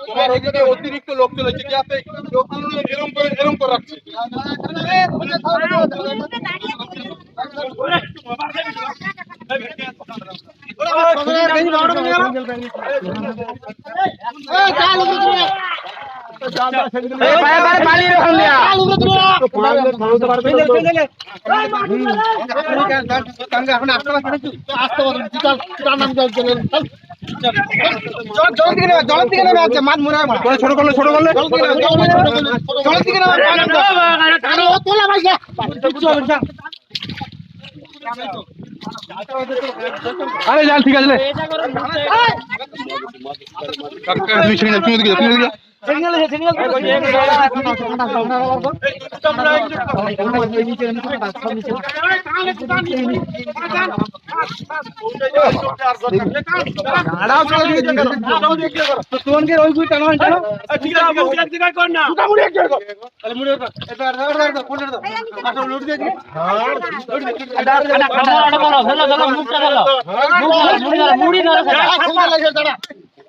তোমার ওদিকে অতিরিক্ত লোক চলেছে এরম করে এরম করে রাখছে ছোট করলে আরে যান ঠিক আছে তুমি ছেড়ে তুমি না এই শালা এই লামাই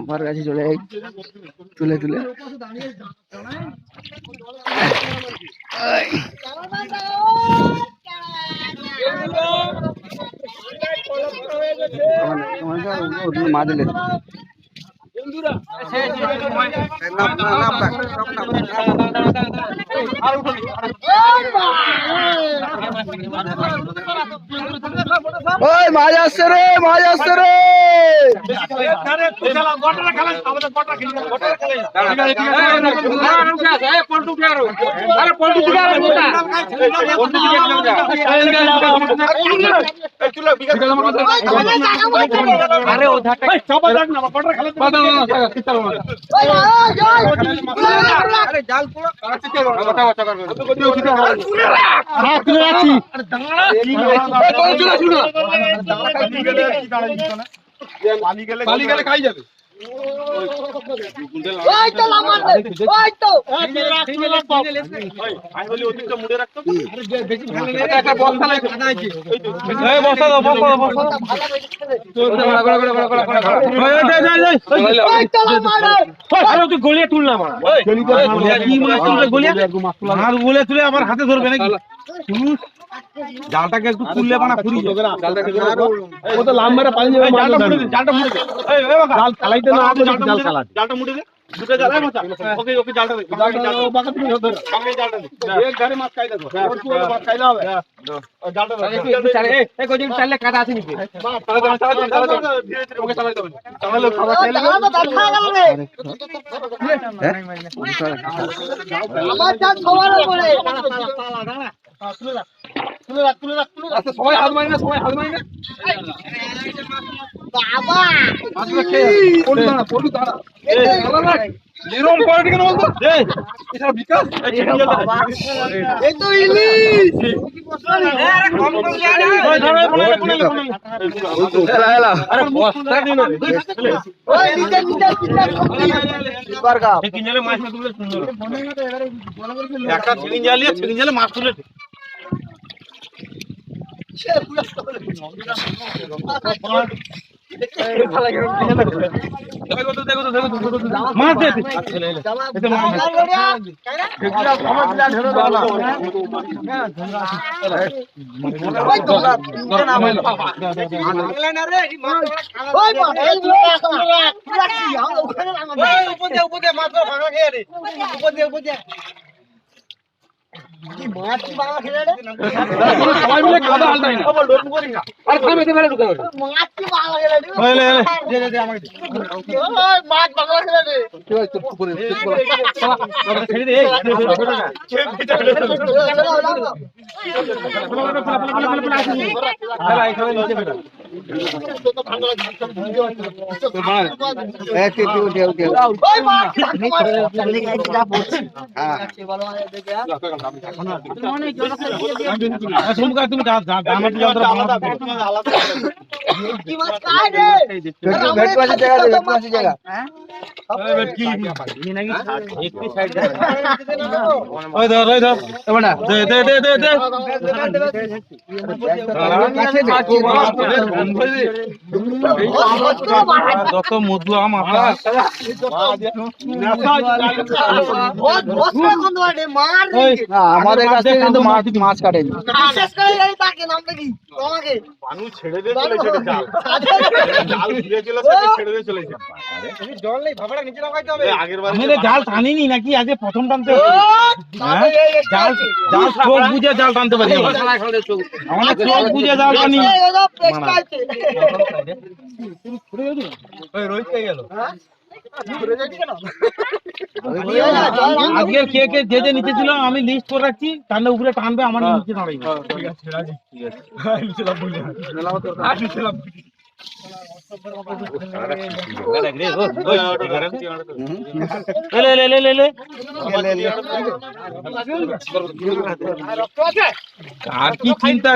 আমার কাছে চলে তুলে তুলে মা দিলে ওই মাছ আসছে রে মাছ আসছে রে আরে ও ধাক্কা চাপা দেখ না কটার খেলা আরে জাল পুরো কে বাটা বাটা করবে হ্যাঁ তুলে আছি আরে দাঁড়া কোন চুলা চুলা পালি গেলে খাই যাবে একটা এই বস্তা দাও বস্তা দাও বস্তা আরে তুই গলিয়ে তুল না আমার। কি মাছ তুলবে গলিয়ে? মাছ গলিয়ে তুলে আমার হাতে ধরবে নাকি? জালটাকে একটু তুললে বানা ফুরি ও তো লাম্বারে পানি যাবে জালটা মুড়ে দে জালটা মুড়ে দে এই এই বাবা জাল চালাইতে না আগে জাল চালা জালটা মুড়ে দে দুটো জাল আছে ওকে ওকে জালটা দে জালটা জাল বাকা তুমি ধর বাকা জালটা দে এক ঘরে মাছ খাই দেখো ওর পুরো মাছ খাইলে হবে জালটা দে এই কোজি চাললে কাটা আছে নিচে চালা চালা চালা চালা ধীরে ধীরে ওকে চালাই দাও চালালে খাবার খাইলে আচ্ছা সবাই হাত মারি না সবাই হাত মারি না। বাবা মাছগুলো খেয়ে পড়ু দাঁড়া পড়ু দাঁড়া। এই দাঁড়া না কোয়ালিটি কেন বলতো এই। এটা বিকাশ। এই তো ইলিশ। ওই ধরো কোনে কোনে কোনে এলা এলা আরে বস্তা দিন ওই নিচে নিচে নিচে সুপার কাপ ছিকিন মাছ না তুলে সুন্দর। একটা মাছ তুলে দেখো তো দেখো তো দেখো তো মাছ দে এতে মাছ ওই মা এই ওখানে কি মাছ কি বাংলা খেলে রে সবাই মিলে কাদা আলটাই না আরে থামে দে ফেলে ঢুকে মাছ কি বাংলা খেলে রে ওই লে লে ওই মাছ বাংলা খেলে রে ছেড়ে দে এই ফেলা এখানে নিচে ফেলা ওই মাছ শুনকা তুমি যা যা আমার যন্ত্র বাংলা কি মাছ খায় রে ভেটু আছে জায়গা দে ভেটু আছে জায়গা কি নাকি একটি সাইড ওই ধর ওই ধর এবারে দে দে দে দে দে যত মধু আম আপনার বহুত বছর কোন দোয়ারে মার আমাদের কাছে কিন্তু মাছ মাছ কাটেনি। বিশেষ করে এই তাকে নামটা কি? তোমাকে? মানুষ ছেড়ে দিয়ে চলে ছেড়ে জাল। জাল ঘিরে চলে ছেড়ে দিয়ে চলেছে। জল নেই ভাবড়া নিচে লাগাইতে হবে। আগের বার আমি জাল টানিনি নাকি? আজকে প্রথম টানতে হ্যাঁ? জাল জাল চোখ বুঝে জাল টানতে পারি আমাদের চোখ বুঝে জাল টানি ওই রোহিত কে গেল। আজকে কে কে যে যে নিচে ছিল আমি লিস্ট করে রাখছি তার উপরে টানবে আমার নিচে দাঁড়াই আর কি চিন্তা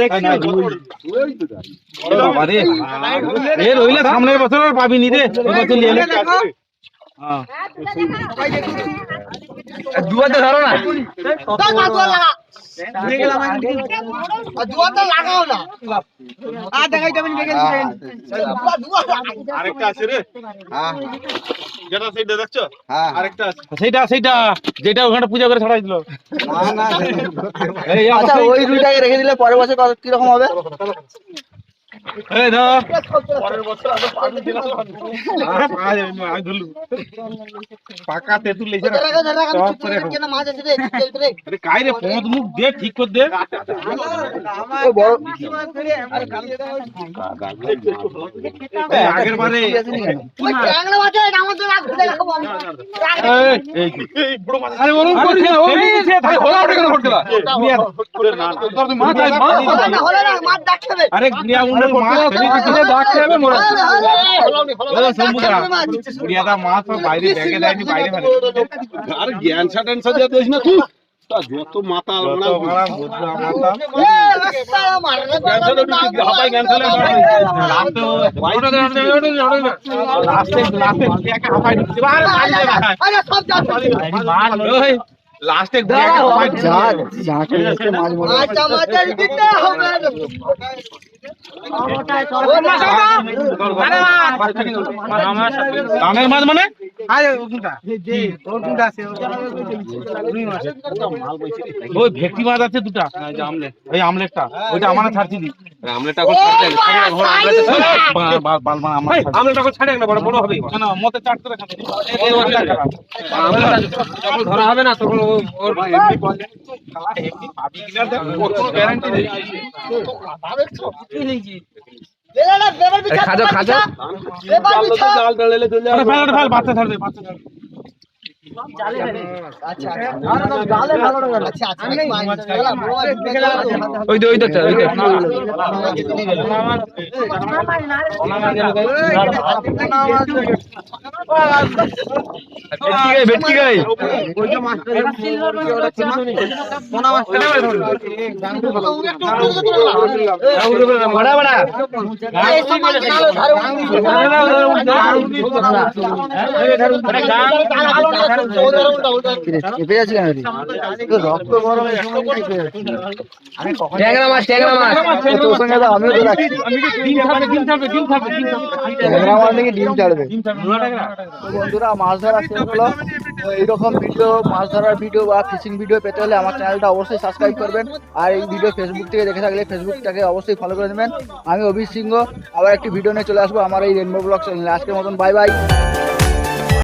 একটা রইলে সামনের বছর পাবি নি রে। এবছর নিয়ে এলে। দুয়াতে ধরো না লাগাও না। আর দেখাই যাবেন আরেকটা আছে রে। হ্যাঁ যেটা সেইটা দেখছ? হ্যাঁ। আরেকটা আছে। সেইটা সেইটা যেটা ওখানে পূজা করে ছাড়াই দিল। না না আচ্ছা ওই দুইটাকে রেখে দিলে পরের বছর কীরকম হবে? পাকা তেতুল কাই রে পদ মুখ দে ঠিক করে দে আগের বারে? আরে ওরকম করিস না ও নিচে থাকে হোলা ওটা কেন করতে মাছ আই মাছ হলো না হলো না মাছ ডাকতে হবে আরে গ্রিয়া মুন্ডল মাছ ফেলে দিতে ডাকতে হবে মোরা দাদা শম্ভুদা গ্রিয়াদা মাছ সব বাইরে ব্যাগে দেয়নি বাইরে ফেলে আর জ্ঞান সাটেন সাজা দিস না তুই তা যত মাথা যত মারা বুদ্ধ মাথা এ রাস্তা মার হাতাই জ্ঞান সালে লাস্টে ওটা দে ওটা দে ওটা দে লাস্টে লাস্টে লাস্টে আচ্ছা কানের মাছ মানে? ওই ভেটকি মাছ আছে দুটা। ওই আমলেটটা ওইটা আমার ছাড়ছি দি। আমলেটা এখন ছাড়ে না, ঘর আমলেটা ছাড়ে। এই, আমলেটা এখন ছাড়ে না, বড় বড় হবে। এবার। আমলেটা যখন ধরা হবে না তখন খাজো খাজো। জাল টাড়ালে চলে যাবে ওই ওই দেখটা ওই ভেটকি গাই গাই বড়া বড়া চেপে যাচ্ছি কেন রক্ত গরম এই সময় চেপে যাচ্ছি। ট্যাংরা মাছ ট্যাংরা মাছ। তোর সঙ্গে তো আমিও তো রাখছি। ট্যাংরা মাছ থেকে ডিম ছাড়বে? বন্ধুরা মাছ ধরা শেষ হলো। এইরকম ভিডিও মাছ ধরার ভিডিও বা ফিশিং ভিডিও পেতে হলে আমার চ্যানেলটা অবশ্যই সাবস্ক্রাইব করবেন। আর এই ভিডিও ফেসবুক থেকে দেখে থাকলে ফেসবুকটাকে অবশ্যই ফলো করে দেবেন আমি অভিষ সিংহ আবার একটি ভিডিও নিয়ে চলে আসব। আমার এই রেনবো ব্লগ চ্যানেলে আজকের মতন বাই বাই